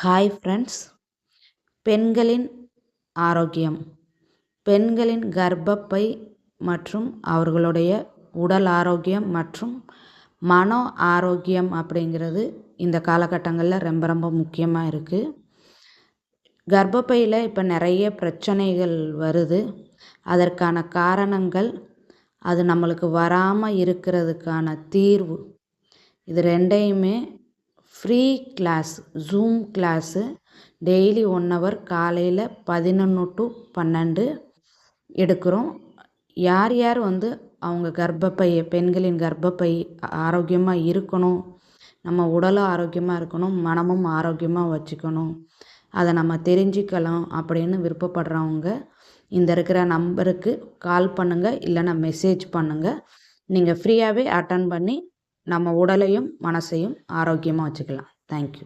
Hi friends பெண்களின் ஆரோக்கியம். பெண்களின் கர்ப்பப்பை மற்றும் அவர்களுடைய உடல் ஆரோக்கியம் மற்றும் மன ஆரோக்கியம் அப்படிங்கிறது இந்த காலகட்டங்களில் ரொம்ப ரொம்ப முக்கியமாக இருக்குது கர்ப்பப்பையில் இப்போ நிறைய பிரச்சனைகள் வருது. அதற்கான காரணங்கள் அது நம்மளுக்கு வராமல் இருக்கிறதுக்கான தீர்வு. இது ரெண்டையுமே free class zoom class daily one hour காலையில் பதினொன்று டு பன்னெண்டு எடுக்கிறோம். யார் யார் வந்து அவங்க கர்ப்பப்பையை பெண்களின் கர்ப்பப்பை ஆரோக்கியமாக இருக்கணும் நம்ம உடலும் ஆரோக்கியமாக இருக்கணும் மனமும் ஆரோக்கியமாக வச்சுக்கணும் அதை நம்ம தெரிஞ்சுக்கலாம் அப்படின்னு விருப்பப்படுறவங்க இந்த இருக்கிற நம்பருக்கு கால் பண்ணுங்கள் இல்லைனா மெசேஜ் பண்ணுங்கள் நீங்கள் ஃப்ரீயாகவே அட்டன் பண்ணி நம்ம உடலையும் மனசையும் ஆரோக்கியமாக வச்சுக்கலாம். தேங்க்யூ